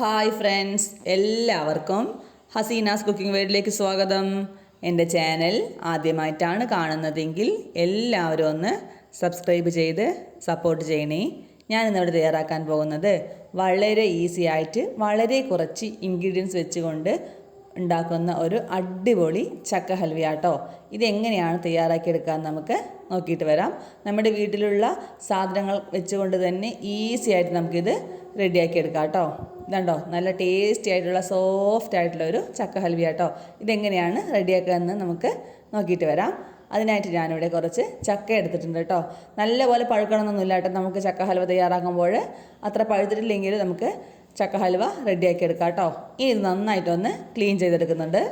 Hi friends എല്ലാവർക്കും Hasina's cooking വേൾഡിലേക്ക് സ്വാഗതം. എന്റെ ചാനൽ ആദ്യമായിട്ടാണ് കാണുന്നതെങ്കിൽ എല്ലാവരും ഒന്ന് സബ്സ്ക്രൈബ് ചെയ്ത് സപ്പോർട്ട് ചെയ്യണേ. ഞാൻ ഞാനിന്നിവിടെ തയ്യാറാക്കാൻ പോകുന്നത് വളരെ ഈസി ആയിട്ട് വളരെ കുറച്ച് ഇൻഗ്രീഡിയൻസ് വെച്ചുകൊണ്ട് ഉണ്ടാക്കുന്ന ഒരു അടിപൊളി ചക്ക ഹൽവയാട്ടോ. ഇതെങ്ങനെയാണ് തയ്യാറാക്കിയെടുക്കാൻ നമുക്ക് നോക്കിയിട്ട് വരാം. നമ്മുടെ വീട്ടിലുള്ള സാധനങ്ങൾ വെച്ചുകൊണ്ട് തന്നെ ഈസി ആയിട്ട് നമുക്കിത് റെഡിയാക്കി എടുക്കാം കേട്ടോ ഇതുണ്ടോ നല്ല ടേസ്റ്റി ആയിട്ടുള്ള സോഫ്റ്റ് ആയിട്ടുള്ള ഒരു ചക്ക ഹൽവ കേട്ടോ ഇതെങ്ങനെയാണ് റെഡിയാക്കുക നമുക്ക് നോക്കിയിട്ട് വരാം. അതിനായിട്ട് ഞാനിവിടെ കുറച്ച് ചക്ക എടുത്തിട്ടുണ്ട് കേട്ടോ. നല്ലപോലെ പഴുക്കണമെന്നൊന്നുമില്ല കേട്ടോ. നമുക്ക് ചക്ക ഹൽവ തയ്യാറാക്കുമ്പോൾ അത്ര പഴുത്തിട്ടില്ലെങ്കിൽ നമുക്ക് ചക്ക ഹൽവ റെഡിയാക്കി എടുക്കാം കേട്ടോ. ഇനി ഇത് നന്നായിട്ടൊന്ന് ക്ലീൻ ചെയ്തെടുക്കുന്നുണ്ട്.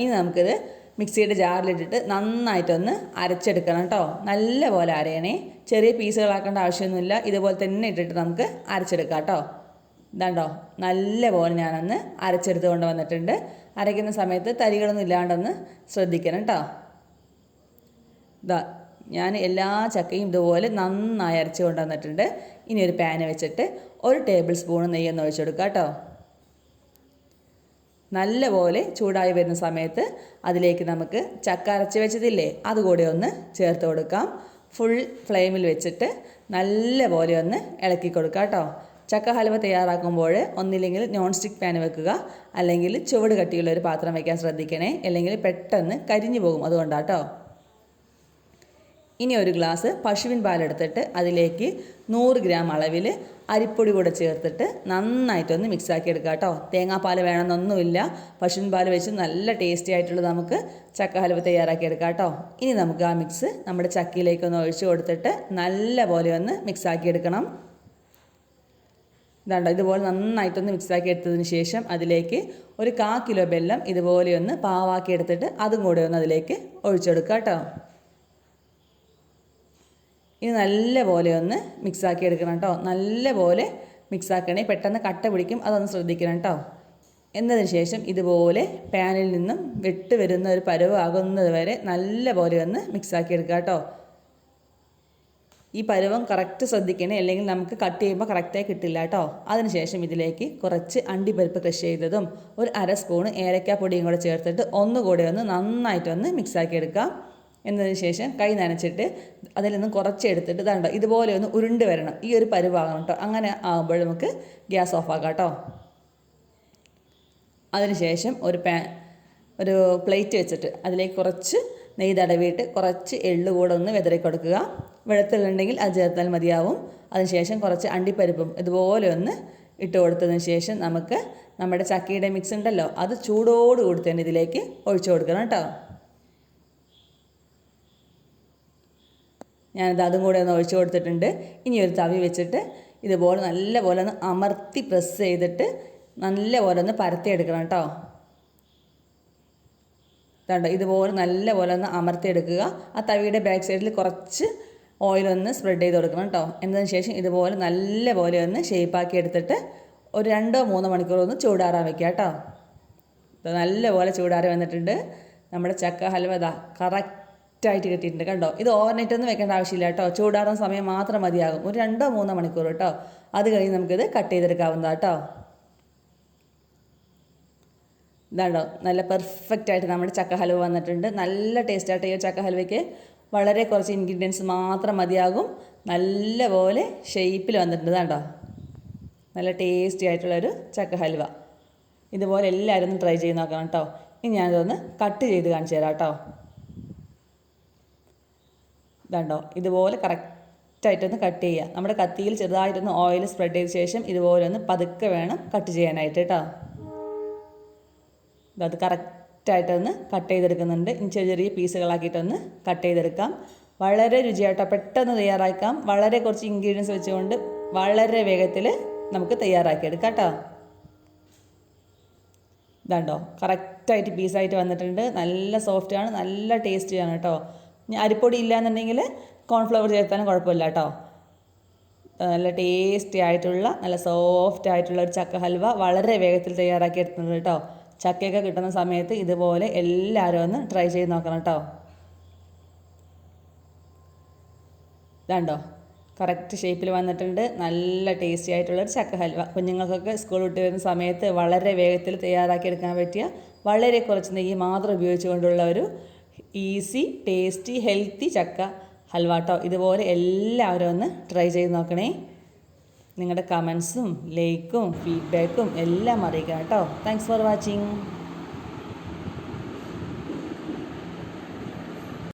ഇനി നമുക്കിത് മിക്സിയുടെ ജാറിലിട്ടിട്ട് നന്നായിട്ടൊന്ന് അരച്ചെടുക്കണം കേട്ടോ. നല്ല പോലെ അരയണേ. ചെറിയ പീസുകളാക്കേണ്ട ആവശ്യമൊന്നുമില്ല. ഇതുപോലെ തന്നെ ഇട്ടിട്ട് നമുക്ക് അരച്ചെടുക്കാം കേട്ടോ. ഇതാണ്ടോ? നല്ല പോലെ ഞാനൊന്ന് അരച്ചെടുത്ത് കൊണ്ട് വന്നിട്ടുണ്ട്. അരയ്ക്കുന്ന സമയത്ത് തരികളൊന്നും ഇല്ലാണ്ടൊന്ന് ശ്രദ്ധിക്കണം കേട്ടോ. ഇതാ ഞാൻ എല്ലാ ചക്കയും ഇതുപോലെ നന്നായി അരച്ച് കൊണ്ടുവന്നിട്ടുണ്ട് ഇനി ഒരു പാന് വെച്ചിട്ട് ഒരു ടേബിൾ സ്പൂൺ നെയ്യൊന്ന് ഒഴിച്ചെടുക്കാം കേട്ടോ. നല്ലപോലെ ചൂടായി വരുന്ന സമയത്ത് അതിലേക്ക് നമുക്ക് ചക്ക അരച്ച് വെച്ചതില്ലേ അതുകൂടെ ഒന്ന് ചേർത്ത് കൊടുക്കാം. ഫുൾ ഫ്ലെയിമിൽ വെച്ചിട്ട് നല്ലപോലെ ഒന്ന് ഇളക്കി കൊടുക്കാം കേട്ടോ. ചക്ക ഹൽവ തയ്യാറാക്കുമ്പോൾ ഒന്നില്ലെങ്കിൽ നോൺ സ്റ്റിക്ക് പാൻ വെക്കുക അല്ലെങ്കിൽ ചുവട് കട്ടിയുള്ള ഒരു പാത്രം വയ്ക്കാൻ ശ്രദ്ധിക്കണേ അല്ലെങ്കിൽ പെട്ടെന്ന് കരിഞ്ഞു പോകും അതുകൊണ്ടാട്ടോ ഇനി ഒരു ഗ്ലാസ് പശുവിൻ പാലെടുത്തിട്ട് അതിലേക്ക് നൂറ് ഗ്രാം അളവിൽ അരിപ്പൊടി കൂടെ ചേർത്തിട്ട് നന്നായിട്ടൊന്ന് മിക്സാക്കി എടുക്കുക കേട്ടോ. തേങ്ങാപ്പാൽ വേണമെന്നൊന്നുമില്ല. പശുവിൻ പാൽ വെച്ച് നല്ല ടേസ്റ്റി ആയിട്ടുള്ള നമുക്ക് ചക്ക ഹലവ് തയ്യാറാക്കി എടുക്കാം കേട്ടോ. ഇനി നമുക്ക് ആ മിക്സ് നമ്മുടെ ചക്കയിലേക്കൊന്ന് ഒഴിച്ചു കൊടുത്തിട്ട് നല്ല പോലെ ഒന്ന് മിക്സാക്കി എടുക്കണം. ഇതാണ്ടോ ഇതുപോലെ നന്നായിട്ടൊന്ന് മിക്സാക്കി എടുത്തതിന് ശേഷം അതിലേക്ക് ഒരു കാ കിലോ ബെല്ലം ഇതുപോലെ ഒന്ന് പാവാക്കി എടുത്തിട്ട് അതും കൂടെ ഒന്ന് അതിലേക്ക് ഒഴിച്ചെടുക്കുക കേട്ടോ. ഇനി നല്ല പോലെ ഒന്ന് മിക്സാക്കി എടുക്കണം കേട്ടോ നല്ല പോലെ മിക്സാക്കണേ പെട്ടെന്ന് കട്ട പിടിക്കും. അതൊന്ന് ശ്രദ്ധിക്കണം കേട്ടോ എന്നതിന് ശേഷം ഇതുപോലെ പാനിൽ നിന്നും വിട്ട് വരുന്ന ഒരു പരുവാകുന്നത് വരെ നല്ല പോലെ ഒന്ന് മിക്സാക്കി എടുക്കുക കേട്ടോ ഈ പരുവം കറക്റ്റ് ശ്രദ്ധിക്കണേ. അല്ലെങ്കിൽ നമുക്ക് കട്ട് ചെയ്യുമ്പോൾ കറക്റ്റായി കിട്ടില്ല കേട്ടോ അതിനുശേഷം ഇതിലേക്ക് കുറച്ച് അണ്ടിപ്പരിപ്പ് ക്രഷ് ചെയ്തതും ഒരു അര സ്പൂൺ ഏലക്കാപ്പൊടിയും കൂടെ ചേർത്തിട്ട് ഒന്നുകൂടെ ഒന്ന് നന്നായിട്ടൊന്ന് മിക്സാക്കി എടുക്കാം. എന്നതിന് ശേഷം കൈ നനച്ചിട്ട് അതിൽ നിന്ന് കുറച്ച് എടുത്തിട്ട് ഇതാണ്ടോ ഇതുപോലെ ഒന്ന് ഉരുണ്ട് വരണം. ഈ ഒരു പരുവാകണം കേട്ടോ അങ്ങനെ ആകുമ്പോൾ നമുക്ക് ഗ്യാസ് ഓഫ് ആക്കാം കേട്ടോ. അതിനുശേഷം ഒരു പാ ഒരു പ്ലേറ്റ് വെച്ചിട്ട് അതിലേക്ക് കുറച്ച് നെയ്യ് തടവിയിട്ട് കുറച്ച് എള്ള് കൂടെ ഒന്ന് വിതറി കൊടുക്കുക. വെളുത്തുള്ളുണ്ടെങ്കിൽ അത് ചേർത്താൽ മതിയാവും. അതിനുശേഷം കുറച്ച് അണ്ടിപ്പരിപ്പും ഇതുപോലെ ഒന്ന് ഇട്ട് കൊടുത്തതിന് ശേഷം നമുക്ക് നമ്മുടെ ചക്കയുടെ മിക്സ് ഉണ്ടല്ലോ അത് ചൂടോട് കൂടി ഇതിലേക്ക് ഒഴിച്ചു കൊടുക്കണം കേട്ടോ. ഞാനിത് അതും കൂടെ ഒന്ന് ഒഴിച്ചു കൊടുത്തിട്ടുണ്ട്. ഇനി ഒരു തവി വെച്ചിട്ട് ഇതുപോലെ നല്ല പോലെ ഒന്ന് അമർത്തി പ്രസ് ചെയ്തിട്ട് നല്ല പോലെ ഒന്ന് പരത്തിയെടുക്കണം കേട്ടോ. കണ്ടോ ഇതുപോലെ നല്ല പോലെ ഒന്ന് അമർത്തിയെടുക്കുക ആ തവിയുടെ ബാക്ക് സൈഡിൽ കുറച്ച് ഓയിലൊന്ന് സ്പ്രെഡ് ചെയ്ത് കൊടുക്കണം കേട്ടോ. എന്നതിന് ശേഷം ഇതുപോലെ നല്ല പോലെ ഒന്ന് ഷേപ്പാക്കി എടുത്തിട്ട് ഒരു രണ്ടോ മൂന്നോ മണിക്കൂർ ഒന്ന് ചൂടാറാൻ വെക്കുക കേട്ടോ. നല്ല പോലെ ചൂടാറി വന്നിട്ടുണ്ട്. നമ്മുടെ ചക്ക ഹൽവ ദാ കറക്റ്റായിട്ട് കിട്ടിയിട്ടുണ്ട് കണ്ടോ? ഇത് ഓവർനൈറ്റ് ഒന്നും വെക്കേണ്ട ആവശ്യമില്ല കേട്ടോ. ചൂടാറുന്ന സമയം മാത്രം മതിയാകും. ഒരു രണ്ടോ മൂന്നോ മണിക്കൂർ കേട്ടോ. അത് കഴിഞ്ഞ് നമുക്കിത് കട്ട് ചെയ്തെടുക്കാവുന്നതാണ് കേട്ടോ. ഇതാണ്ടോ? നല്ല പെർഫെക്റ്റ് ആയിട്ട് നമ്മുടെ ചക്ക ഹൽവ വന്നിട്ടുണ്ട്. നല്ല ടേസ്റ്റ് ആയിട്ട് ഈ ചക്ക ഹൽവയ്ക്ക് വളരെ കുറച്ച് ഇൻഗ്രീഡിയൻസ് മാത്രം മതിയാകും. നല്ല പോലെ ഷേപ്പിൽ വന്നിട്ടുണ്ട്. ഇതാണ്ടോ? നല്ല ടേസ്റ്റി ആയിട്ടുള്ളൊരു ചക്ക ഹൽവ ഇതുപോലെ എല്ലാവരും ട്രൈ ചെയ്ത് നോക്കണം കേട്ടോ. ഇനി ഞാനിതൊന്ന് കട്ട് ചെയ്ത് കാണിച്ചു തരാം കേട്ടോ. ഇതാണ്ടോ? ഇതുപോലെ കറക്റ്റായിട്ടൊന്ന് കട്ട് ചെയ്യുക. നമ്മുടെ കത്തിയിൽ ചെറുതായിട്ടൊന്ന് ഓയിൽ സ്പ്രെഡ് ചെയ്ത ശേഷം ഇതുപോലെ ഒന്ന് പതുക്കെ വേണം കട്ട് ചെയ്യാനായിട്ട് കേട്ടോ. അത് കറക്റ്റായിട്ടൊന്ന് കട്ട് ചെയ്തെടുക്കുന്നുണ്ട്. ചെറിയ ചെറിയ പീസുകളാക്കിയിട്ടൊന്ന് കട്ട് ചെയ്തെടുക്കാം. വളരെ രുചിയായിട്ടോ പെട്ടെന്ന് തയ്യാറാക്കാം. വളരെ കുറച്ച് ഇൻഗ്രീഡിയൻസ് വെച്ചുകൊണ്ട് വളരെ വേഗത്തിൽ നമുക്ക് തയ്യാറാക്കിയെടുക്കാം കേട്ടോ. ഇതാണ്ടോ? കറക്റ്റായിട്ട് പീസായിട്ട് വന്നിട്ടുണ്ട്. നല്ല സോഫ്റ്റാണ് നല്ല ടേസ്റ്റിയാണ് കേട്ടോ. അരിപ്പൊടി ഇല്ലയെന്നുണ്ടെങ്കിൽ കോൺഫ്ലവർ ചേർത്താലും കുഴപ്പമില്ല കേട്ടോ. നല്ല ടേസ്റ്റി ആയിട്ടുള്ള നല്ല സോഫ്റ്റ് ആയിട്ടുള്ള ഒരു ചക്ക ഹൽവ വളരെ വേഗത്തിൽ തയ്യാറാക്കി എടുക്കുന്നത് കേട്ടോ. ചക്കയൊക്കെ കിട്ടുന്ന സമയത്ത് ഇതുപോലെ എല്ലാവരും ഒന്ന് ട്രൈ ചെയ്ത് നോക്കണം കേട്ടോ. ഇതാണ്ടോ? കറക്റ്റ് ഷേപ്പിൽ വന്നിട്ടുണ്ട്. നല്ല ടേസ്റ്റി ആയിട്ടുള്ള ഒരു ചക്ക ഹൽവ. കുഞ്ഞുങ്ങൾക്കൊക്കെ സ്കൂൾ വിട്ട് വരുന്ന സമയത്ത് വളരെ വേഗത്തിൽ തയ്യാറാക്കി എടുക്കാൻ പറ്റിയ വളരെ കുറച്ച് നെയ്യ് മാത്രം ഉപയോഗിച്ചുകൊണ്ടുള്ള ഒരു ഈസി ടേസ്റ്റി ഹെൽത്തി ചക്ക ഹൽവ കേട്ടോ ഇതുപോലെ എല്ലാവരും ഒന്ന് ട്രൈ ചെയ്ത് നോക്കണേ. നിങ്ങളുടെ കമൻസും ലൈക്കും ഫീഡ്ബാക്കും എല്ലാം അറിയിക്കാം കേട്ടോ. Thanks for watching